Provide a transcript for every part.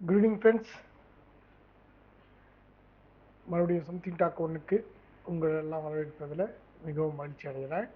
Good evening friends மறுபடியும் something talk ஒன்றுக்கு உங்கள் எல்லாம் வரவேற்பதில் மிகவும் மகிழ்ச்சி அடைகிறேன்.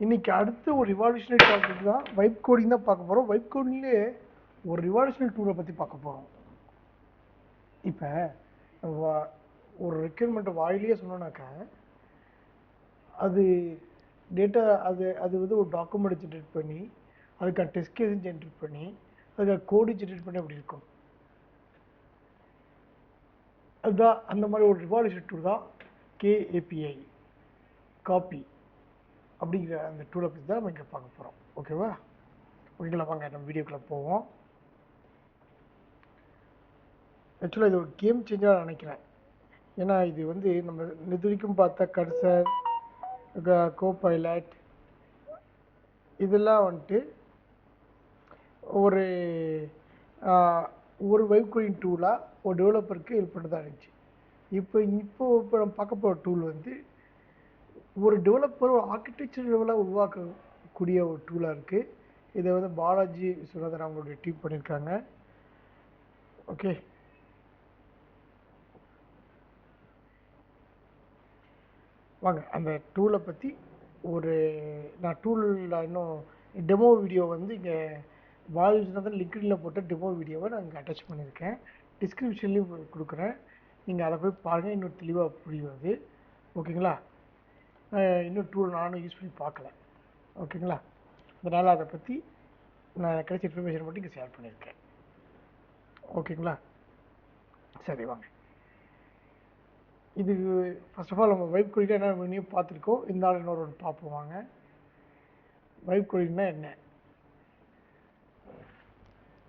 இன்றைக்கி அடுத்து ஒரு ரிவால்யூஷனரி டாபிக் தான் வைப் கோடிங் தான் பார்க்க போகிறோம் வைப் கோடிங்லேயே ஒரு ரிவால்யூஷனரி டூரை பற்றி பார்க்க போகிறோம் இப்போ ஒரு ரெக்யர்மெண்ட்டை வாயிலேயே சொன்னோன்னாக்கா அது டேட்டா அது அது வந்து ஒரு டாக்குமெண்ட் ஜென்ரேட் பண்ணி அதுக்கான டெஸ்ட் கேஸ் ஜென்ரேட் பண்ணி அதுக்கான கோடு ஜென்ரேட் பண்ணி அப்படி இருக்கும்? அதுதான் அந்த மாதிரி ஒரு ரிவால்யூஷன் டூல் தான் கேஏபிஐ காப்பி அப்படிங்கிற அந்த டூலை பற்றி தான் நம்ம இங்கே பார்க்க போகிறோம் ஓகேவா ஓகேங்களா வாங்க நம்ம வீடியோக்குள்ளே போவோம். ஆக்சுவலாக இது ஒரு கேம் சேஞ்சராக நினைக்கிறேன். ஏன்னா இது வந்து நம்ம நிதுரிக்கும் வரைக்கும் பார்த்த கர்சர் கோ பைலட் இதெல்லாம் வந்துட்டு ஒரு ஒரு வைப் டூலாக ஒரு டெவலப்பருக்கு ஹெல்ப் பண்ணுறதா இருந்துச்சு. இப்போ இப்போ இப்போ நம்ம பார்க்க போகிற டூல் வந்து ஒரு டெவலப்பர் ஒரு ஆர்கிடெக்சர் லெவலாக உருவாக்கக்கூடிய ஒரு டூலாக இருக்குது இதை வந்து பாலாஜி விஸ்வநாதன் அவங்களுடைய டீம் பண்ணியிருக்காங்க. ஓகே வாங்க அந்த டூலை பற்றி ஒரு நான் டூலில் இன்னும் டெமோ வீடியோ வந்து இங்கே பாலாஜிநாதன் லிங்க்டில் போட்ட டெமோ வீடியோவை நான் இங்கே அட்டாச் பண்ணியிருக்கேன். டிஸ்கிரிப்ஷன்லேயும் கொடுக்குறேன். நீங்கள் அதை போய் பாருங்கள் இன்னும் தெளிவாக புரியும் அது ஓகேங்களா இன்னும் டூல் நானும் யூஸ் பண்ணி பார்க்கல. ஓகேங்களா? அதனால் அதை பற்றி நான் கிடைச்ச இன்ஃபர்மேஷன் மட்டும் இங்கே ஷேர் பண்ணியிருக்கேன். ஓகேங்களா? சரி வாங்க. இது ஃபர்ஸ்ட் ஆஃப் ஆல் நம்ம வைப் கோடிங் என்ன வேணும் பார்த்துருக்கோம். இந்த நாள் இன்னொரு ஒன்று பார்ப்போம் வாங்க. வைப் கோடிங்னா என்ன?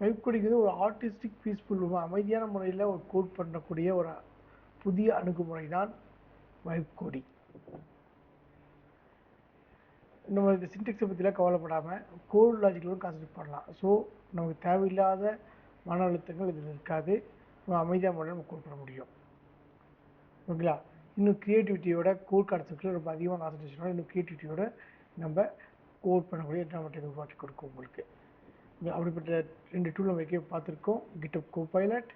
வைப் கோடிங் ஒரு ஆர்டிஸ்டிக் பீஸ்ஃபுல் அமைதியான முறையில் ஒரு கோட் பண்ணக்கூடிய ஒரு புதிய அணுகுமுறை தான் வைப் கோடிங் நம்ம இந்த சின்டெக்ஸை பற்றிலாம் கவலைப்படாமல் கோல் லாஜிக்கலும் கான்சன்ட்ரேட் பண்ணலாம். ஸோ நமக்கு தேவையில்லாத மன அழுத்தங்கள் இதில் இருக்காது. நம்ம அமைதியான முறையில் நம்ம கோட் பண்ண முடியும். ஓகேங்களா? இன்னும் க்ரியேட்டிவிட்டியோட கோட் கான்செப்டில் ரொம்ப அதிகமாக கான்சன்ட்ரேஷனோட இன்னும் க்ரியேட்டிவிட்டியோட நம்ம கோட் பண்ணக்கூடிய என்வரன்மெண்ட் உருவாக்கி கொடுக்கும் உங்களுக்கு. அப்படிப்பட்ட ரெண்டு டூல் நம்ம வைக்க பார்த்துருக்கோம். GitHub co pilot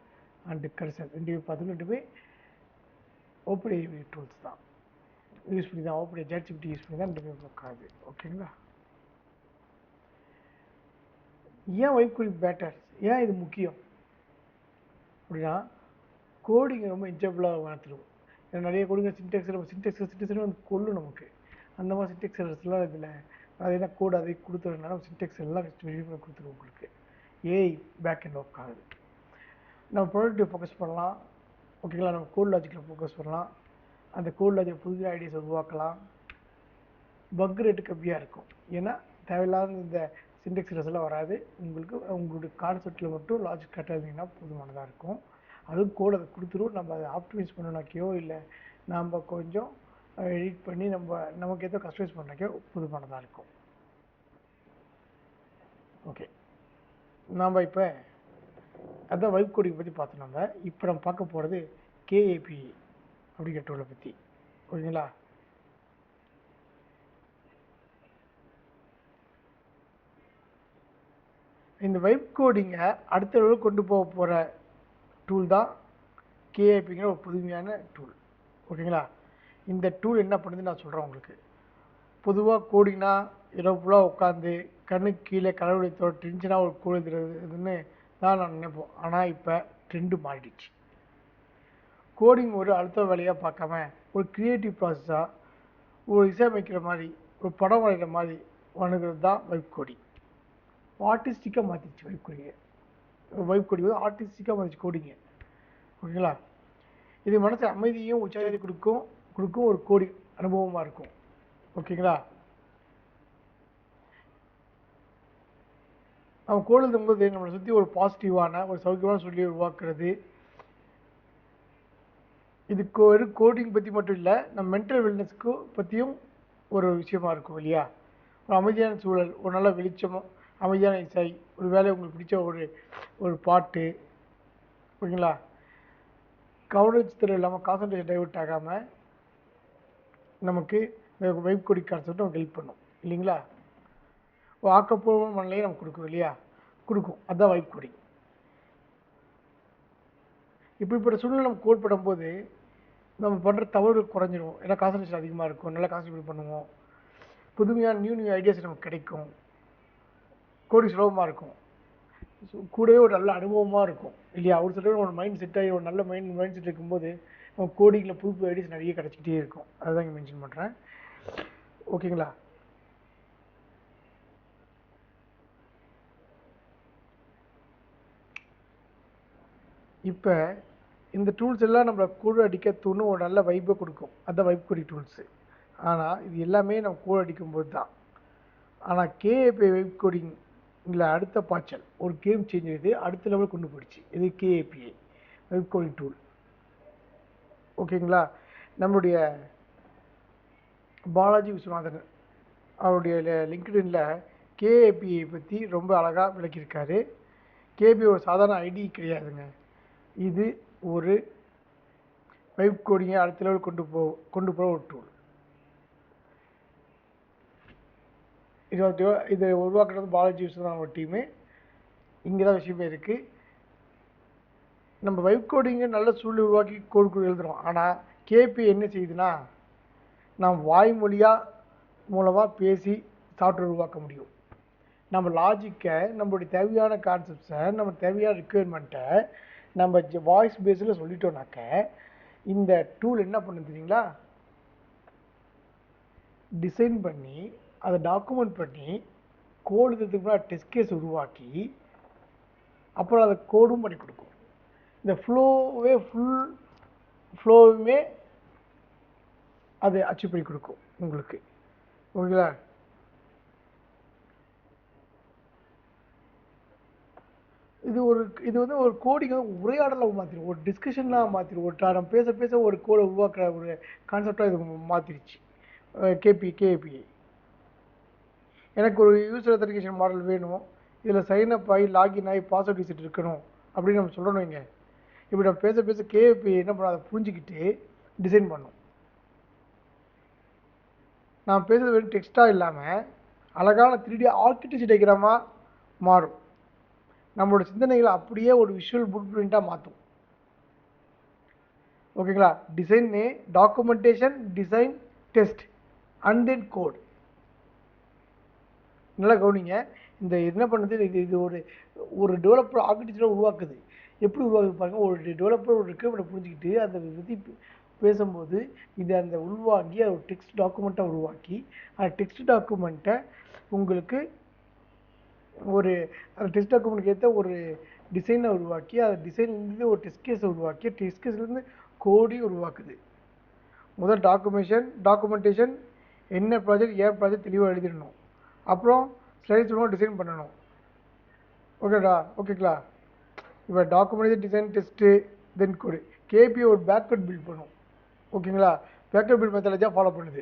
and cursor ரெண்டுமே பார்த்துருக்கோம் ரெண்டுமே ஓப்பன் ஏவி டூல்ஸ் தான். யூஸ் பண்ணி தான் ஓப்பன் ஜாட்சிபிட்டி யூஸ் பண்ணி தான் ரெண்டுமே உட்காது ஓகேங்களா ஏன் வைப் கோடிங் பேட்டர் ஏன் இது முக்கியம்? அப்படின்னா கோடிங் ரொம்ப இன்ஜபிளாக வளர்த்துருவோம். ஏன்னா நிறைய கோடிங்க சின்டெக்ஸ் நம்ம சின்டெக்ஸ் சின்டெக்ஸ் வந்து கொள்ளும் நமக்கு. அந்த மாதிரி சின்டெக்ஸ் எல்லாம் இதில் அது என்ன கூட அதை கொடுத்துறதுனால சின்டெக்ஸ் எல்லாம் ரெடி கொடுத்துருவோம் உங்களுக்கு. ஏஐ பேக் அண்ட் ஒர்க் ஆகுது. நம்ம ப்ராடக்ட்டிவ் ஃபோக்கஸ் பண்ணலாம். ஓகேங்களா நம்ம கோல் லாஜிக்கில் ஃபோக்கஸ் பண்ணலாம். அந்த கோல் லாஜிக் புது ஐடியாஸ் உருவாக்கலாம். பக் ரேட்டு கம்மியாக இருக்கும். ஏன்னா தேவையில்லாத இந்த சின்டெக்ஸ் எல்லாம் வராது. உங்களுக்கு உங்களுடைய கான்செப்டில் மட்டும் லாஜிக் கட்டாதீங்கன்னா இருந்தீங்கன்னா போதுமானதாக இருக்கும். அதுவும் கோட் அதை கொடுத்துரும். நம்ம அதை ஆப்டிமைஸ் பண்ணனாக்கியோ இல்லை நாம் கொஞ்சம் எடிட் பண்ணி நம்ம நமக்கு ஏதோ கஸ்டமைஸ் பண்ணுறக்கே புது பண்ணதாக இருக்கும். ஓகே நாம் இப்போ அதான் வைப் கோடிங் பற்றி பார்த்தோம் நம்ம இப்போ நம்ம பார்க்க போகிறது கேஏபி அப்படிங்கிற டூலை பற்றி ஓகேங்களா இந்த வைப் கோடிங்கை அடுத்த அளவு கொண்டு போக போகிற டூல் தான் கேஏபிங்கிற ஒரு புதுமையான டூல் ஓகேங்களா இந்த டூல் என்ன பண்ணுதுன்னு நான் சொல்கிறேன் உங்களுக்கு. பொதுவாக கோடிங்னா இரவு ஃபுல்லாக உட்காந்து கண்ணுக்கு கீழே கடவுளை கடவுளத்தோட டென்ஷனாக ஒரு கோடு எழுதுறதுன்னு தான் நான் நினைப்போம். ஆனால் இப்போ ட்ரெண்டு மாறிடுச்சு. கோடிங் ஒரு அழுத்த வேலையாக பார்க்காம ஒரு க்ரியேட்டிவ் ப்ராசஸாக ஒரு இசையமைக்கிற மாதிரி ஒரு படம் வரைகிற மாதிரி வணங்குறது தான் வைப் கோடிங் ஆர்டிஸ்டிக்காக மாற்றிடுச்சு வைப் கோடிங்க வைப் கோடிங் வந்து ஆர்டிஸ்டிக்காக மாற்றிச்சு கோடிங்க ஓகேங்களா இது மனசு அமைதியும் உற்சாகத்தை கொடுக்கும். கொடுக்கும் ஒரு கோடி அனுபவமாக இருக்கும். ஓகேங்களா? நம்ம கோடு போது நம்மளை சுற்றி ஒரு பாசிட்டிவான ஒரு சௌக்கியமான சொல்லி உருவாக்குறது. இது ஒரு கோடிங் பற்றி மட்டும் இல்லை நம்ம மென்டல் வெல்னஸ்க்கு பற்றியும் ஒரு விஷயமா இருக்கும் இல்லையா? ஒரு அமைதியான சூழல் ஒரு நல்ல வெளிச்சம் அமைதியான இசை ஒரு வேலை உங்களுக்கு பிடிச்ச ஒரு ஒரு பாட்டு. ஓகேங்களா? கவனச்சித்திரம் இல்லாமல் கான்சன்ட்ரேஷன் டைவர்ட் ஆகாமல் நமக்கு இந்த வைப் கோடி நமக்கு ஹெல்ப் பண்ணும். இல்லைங்களா? ஆக்கப்பூர்வமான மனநிலையை நமக்கு கொடுக்கும் இல்லையா? கொடுக்கும். அதுதான் வைப் கோடிங் இப்படிப்பட்ட சூழ்நிலை நம்ம கோட்படும் போது நம்ம பண்ணுற தவறு குறைஞ்சிரும். ஏன்னா கான்சன்ட்ரேஷன் அதிகமாக இருக்கும். நல்லா கான்சன்ட்ரேட் பண்ணுவோம். புதுமையான நியூ நியூ ஐடியாஸ் நமக்கு கிடைக்கும். கோடி சுலபமாக இருக்கும். கூடவே ஒரு நல்ல அனுபவமாக இருக்கும். இல்லையா? ஒரு சில ஒரு மைண்ட் செட் ஆகி ஒரு நல்ல மைண்ட் மைண்ட் செட் இருக்கும்போது கோடிங்கில் புது புது ஐடியாஸ் நிறைய கிடச்சிக்கிட்டே இருக்கும். அதுதான் இங்கே மென்ஷன் பண்ணுறேன் ஓகேங்களா? இப்போ இந்த டூல்ஸ் எல்லாம் நம்மளை கூழ் அடிக்க தூணும் ஒரு நல்ல வைப்பை கொடுக்கும். அதான் வைப் கோடிங் டூல்ஸு ஆனால் இது எல்லாமே நம்ம கூட அடிக்கும்போது தான். ஆனால் கேஏபி வைப் கோடிங்கில் அடுத்த பாய்ச்சல். ஒரு கேம் சேஞ்ச் இது அடுத்த லெவல் கொண்டு போயிடுச்சு. இது கேஏபிஐ வைப் கோடிங் டூல் ஓகேங்களா? நம்மளுடைய பாலாஜி விஸ்வநாதன் அவருடைய லிங்க்டின்ல கேஏபிஐ பற்றி ரொம்ப அழகாக விளக்கியிருக்காரு. கேபி ஒரு சாதாரண ஐடி கிடையாதுங்க. இது ஒரு வைப் கோடிங்கை அடுத்த லெவல் கொண்டு போ கொண்டு போகிற ஒரு டூல் இது இதை உருவாக்குறது பாலாஜி விஸ்வநாதன் ஒரு டீமு இங்கே தான் விஷயமே இருக்குது நம்ம வைப் கோடிங்கை நல்ல சூழ்நிலை உருவாக்கி கோடு கோடு எழுதுறோம். ஆனால் கேபி என்ன செய்யுதுன்னா நாம் வாய்மொழியாக மூலமாக பேசி சாஃப்ட்வேர் உருவாக்க முடியும். நம்ம லாஜிக்கை நம்மளுடைய தேவையான கான்செப்ட்ஸை நம்ம தேவையான ரிக்குயர்மெண்ட்டை நம்ம வாய்ஸ் பேஸில் சொல்லிட்டோம்னாக்க இந்த டூல் என்ன பண்ணு தெரியுங்களா? டிசைன் பண்ணி அதை டாக்குமெண்ட் பண்ணி கோடு எழுதுறதுக்கு டெஸ்ட் கேஸ் உருவாக்கி அப்புறம் அதை கோடும் பண்ணி கொடுக்கும். இந்த ஃப்ளோவே ஃபுல் ஃப்ளோவுமே அது அச்சீவ் பண்ணி கொடுக்கும் உங்களுக்கு. ஓகேங்களா? இது ஒரு இது வந்து ஒரு கோடிங்க உரையாடலாக மாற்றிடும் ஒரு டிஸ்கஷனாக மாற்றிடும் ஒரு நம்ம பேச பேச ஒரு கோடை உருவாக்குற ஒரு கான்செப்டாக இது மாற்றிடுச்சு கேபி கேபிஐ எனக்கு ஒரு யூசர் அத்தரிகேஷன் மாடல் வேணும் இதில் சைன் அப் ஆகி லாகின் ஆகி பாஸ்வேர்ட் விசிட் இருக்கணும் அப்படின்னு நம்ம சொல்லணும் வைங்க இப்படி நம்ம பேச பேச கேபி என்ன பண்ணும்? அதை புரிஞ்சுக்கிட்டு டிசைன் பண்ணும். நான் பேசுறது வெறும் டெக்ஸ்ட்டாக இல்லாமல் அழகான த்ரீ டி ஆர்கிடெக்சர் டயக்ராமாக மாறும். நம்மளோட சிந்தனைகளை அப்படியே ஒரு விஷுவல் புட் பிரிண்ட்டாக மாற்றும் ஓகேங்களா டிசைன்னு documentation design test and then code நல்லா கவனிங்க. இந்த என்ன பண்ணுது? இது இது ஒரு ஒரு டெவலப்பர் ஆர்கிடெக்சரை உருவாக்குது. எப்படி உருவாக்குது பாருங்க. ஒரு டெவலப்பர் ஒரு ரெக்குவயர்மெண்ட் புரிஞ்சுக்கிட்டு அதை பற்றி பேசும்போது இதை அந்த உள்வாங்கி அதை ஒரு டெக்ஸ்ட் டாக்குமெண்ட்டாக உருவாக்கி அந்த டெக்ஸ்ட் டாக்குமெண்ட்டை உங்களுக்கு ஒரு அந்த டெஸ்ட் டாக்குமெண்ட்க்கு ஏற்ற ஒரு டிசைனை உருவாக்கி அந்த டிசைன்லேருந்து ஒரு டெஸ்ட் கேஸை உருவாக்கி டெஸ்ட் கேஸ்லேருந்து கோடி உருவாக்குது. முதல் டாக்குமெண்டேஷன் டாக்குமெண்டேஷன் என்ன ப்ராஜெக்ட் ஏன் ப்ராஜெக்ட் தெளிவாக எழுதிடணும். அப்புறம் ஸ்லைட்ஸ் டிசைன் பண்ணணும். ஓகேடா ஓகேங்களா இப்போ documentation design test then code. KP ஒரு பேக்வர்ட் பில்ட் பண்ணும். ஓகேங்களா? பேக்வர்ட் பில்ட் மெத்தாலஜியாக ஃபாலோ பண்ணுது.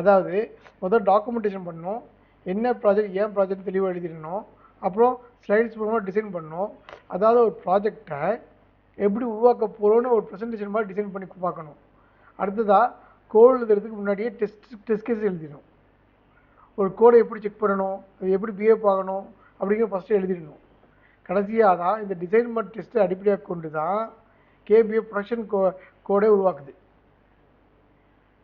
அதாவது முதல் டாக்குமெண்டேஷன் பண்ணணும் என்ன ப்ராஜெக்ட் ஏன் ப்ராஜெக்ட் தெளிவாக எழுதிடணும். அப்புறம் ஸ்லைட்ஸ் மூலமாக டிசைன் பண்ணணும் அதாவது ஒரு ப்ராஜெக்டை எப்படி உருவாக்க போகிறோன்னு ஒரு ப்ரெசன்டேஷன் மாதிரி டிசைன் பண்ணி பார்க்கணும். அடுத்ததாக கோட் எழுதுறதுக்கு முன்னாடியே டெஸ்ட் டெஸ்ட் கேஸ் எழுதிடணும். ஒரு கோடை எப்படி செக் பண்ணணும்? அது எப்படி பிஹேவ் ஆகணும்? அப்படிங்கிற ஃபஸ்ட்டு எழுதிடணும். கடைசியாக தான் இந்த டிசைன்மெண்ட் டெஸ்ட்டை அடிப்படையாக கொண்டு தான் கேபிஏ ப்ரொடக்ஷன் கோ கோடை உருவாக்குது.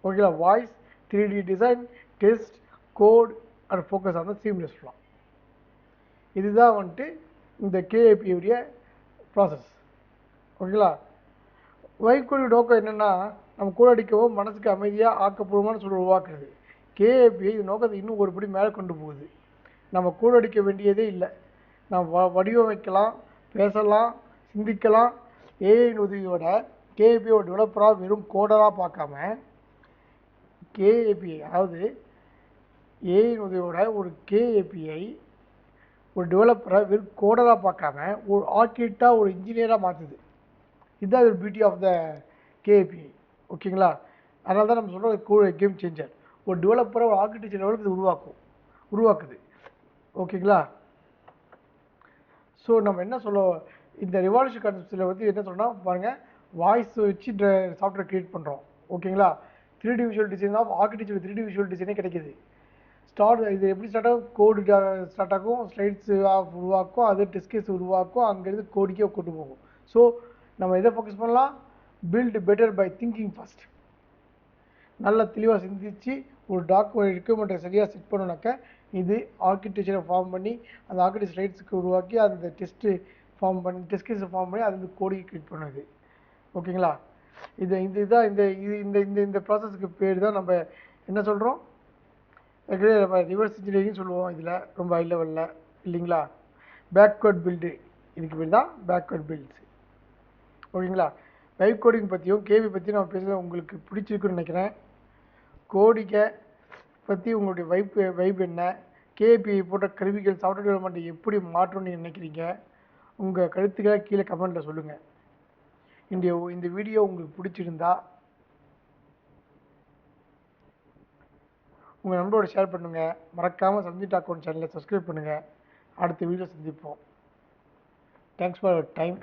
ஓகேங்களா voice three D design test code and focus on the seamless flow இதுதான் வந்துட்டு இந்த கேஏபியுடைய ப்ராசஸ் ஓகேங்களா வைக்கோடி நோக்கம் என்னென்னா நம்ம கூட அடிக்கவும் மனசுக்கு அமைதியாக ஆக்கப்பூர்வமான சூழல் உருவாக்குறது. கேஏபி இது நோக்கத்தை இன்னும் ஒரு படி மேலே கொண்டு போகுது. நம்ம கூட அடிக்க வேண்டியதே இல்லை. நாம் வ வடிவமைக்கலாம் பேசலாம் சிந்திக்கலாம். ஏஐயின் உதவியோட கேஏபியோட டெவலப்பராக வெறும் கோடராக பார்க்காம கேஏபி அதாவது ஏஐயின் உதவியோட ஒரு கேஏபிஐ ஒரு டெவலப்பரை வெறும் கோடராக பார்க்காம ஒரு ஆர்கிடெக்டாக ஒரு இன்ஜினியராக மாற்றுது இதுதான் ஒரு பியூட்டி ஆஃப் த கேஏபி ஓகேங்களா அதனால தான் நம்ம சொல்கிறோம் கேம் சேஞ்சர் ஒரு டெவலப்பரை ஒரு ஆர்கிடெக்சர் லெவலுக்கு இது உருவாக்கும் உருவாக்குது ஓகேங்களா ஸோ நம்ம என்ன சொல்ல இந்த ரிவால்யூஷன் கான்செப்ட்ஸில் வந்து என்ன சொன்னால் பாருங்கள் வாய்ஸ் வச்சு சாஃப்ட்வேர் க்ரியேட் பண்ணுறோம் ஓகேங்களா? Three D visual design of architecture three D visual டிசைனே கிடைக்குது. ஸ்டார்ட் இது எப்படி ஸ்டார்ட் ஆகும்? கோடு ஸ்டார்ட் ஆகும் ஸ்லைட்ஸ் உருவாக்கும் அது டெஸ்கேஸ் உருவாக்கும் அங்கேருந்து கோடிக்கே கொண்டு போகும். ஸோ நம்ம எதை ஃபோக்கஸ் பண்ணலாம்? Build better by thinking first நல்ல தெளிவாக சிந்திச்சு ஒரு டாக்குமெண்ட் ரெக்யூமெண்ட்டை சரியாக செட் பண்ணோன்னாக்க இது ஆர்கிடெக்சரை ஃபார்ம் பண்ணி அந்த ஆர்கிடெக்சர் ரைட்ஸுக்கு உருவாக்கி அந்த டெஸ்ட்டு ஃபார்ம் பண்ணி டெஸ்ட் கேஸை ஃபார்ம் பண்ணி அது வந்து கோடிக்கு கிரியேட் பண்ணுது. ஓகேங்களா இது இந்த இதான் இந்த இது இந்த இந்த இந்த ப்ராசஸ்க்கு பேர் தான் நம்ம என்ன சொல்கிறோம் நம்ம ரிவர்ஸ் இன்ஜினியரிங் சொல்லுவோம் இதில் ரொம்ப ஹை லெவலில் இல்லைங்களா? பேக்வேர்ட் பில்டு இதுக்கு பேர் தான் பேக்வேர்ட் பில்ட்ஸ் ஓகேங்களா வைப் கோடிங் பற்றியும் கேவி பற்றியும் நான் பேசுகிறேன் உங்களுக்கு பிடிச்சிருக்குன்னு நினைக்கிறேன். கோடிக்கை பற்றி உங்களுடைய வைப் வைப் என்ன? கேபி போன்ற கருவிகள் சாஃப்ட்வேர் டெவலப்மெண்ட் எப்படி மாற்றணும்னு நீங்கள் நினைக்கிறீங்க? உங்கள் கருத்துக்களை கீழே கமெண்ட்டில் சொல்லுங்கள் இந்த இந்த வீடியோ உங்களுக்கு பிடிச்சிருந்தா உங்கள் நண்பரோட ஷேர் பண்ணுங்கள் மறக்காமல் சப்ஜெக்ட் அக்கௌண்ட் சேனலை சப்ஸ்கிரைப் பண்ணுங்கள் அடுத்த வீடியோ சந்திப்போம். தேங்க்ஸ் ஃபார் டைம்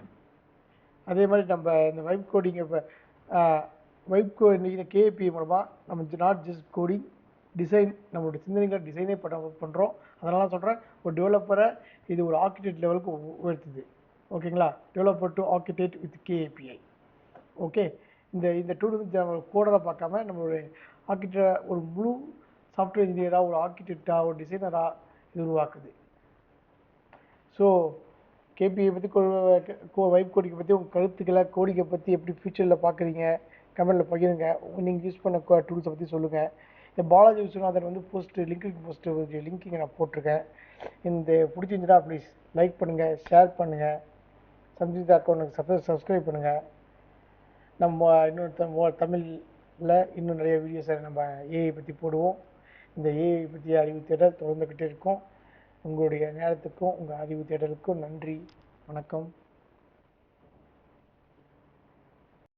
அதே மாதிரி நம்ம இந்த வைப் கோடிங் இப்போ வைப் கோ இந்த கேபி மூலமாக நம்ம நாட் ஜஸ்ட் கோடிங் டிசைன் நம்மளோட சிந்தனைகள் டிசைனே பண்ண பண்ணுறோம் அதனால சொல்கிறேன் ஒரு டெவலப்பரை இது ஒரு ஆர்கிடெக்ட் லெவலுக்கு உயர்த்துது. ஓகேங்களா developer to architect with KAPI okay இந்த இந்த டூல் கோடரை நம்ம பார்க்காம நம்மளுடைய ஆர்கிடெக்ட் ஒரு முழு சாஃப்ட்வேர் இன்ஜினியராக ஒரு ஆர்கிடெக்டாக ஒரு டிசைனராக இது உருவாக்குது. ஸோ கேபிஐ பற்றி வைப் கோடிக்கை பற்றி உங்கள் கருத்துக்களை கோடிக்கை பற்றி எப்படி ஃபியூச்சரில் பார்க்குறீங்க கமெண்ட்டில் பகிருங்க. நீங்கள் யூஸ் பண்ண டூல்ஸை பற்றி சொல்லுங்கள் பாலாஜி விஸ்வநாதன் வந்து போஸ்ட்டு லிங்க் போஸ்ட்டு லிங்க் இங்கே நான் போட்டிருக்கேன். இந்த பிடிச்சிருந்துச்சுன்னா ப்ளீஸ் லைக் பண்ணுங்கள் ஷேர் பண்ணுங்கள் சம்ஜித் அக்கௌண்ட்டுக்கு சப்ஸ் சப்ஸ்கிரைப் பண்ணுங்கள் நம்ம இன்னொரு தமிழில் இன்னும் நிறைய வீடியோஸை நம்ம ஏஐ பற்றி போடுவோம். இந்த ஏஐ பற்றிய அறிவு தேடல் தொடர்ந்துக்கிட்டே இருக்கும். உங்களுடைய நேரத்துக்கும் உங்கள் அறிவு தேடலுக்கும் நன்றி வணக்கம்.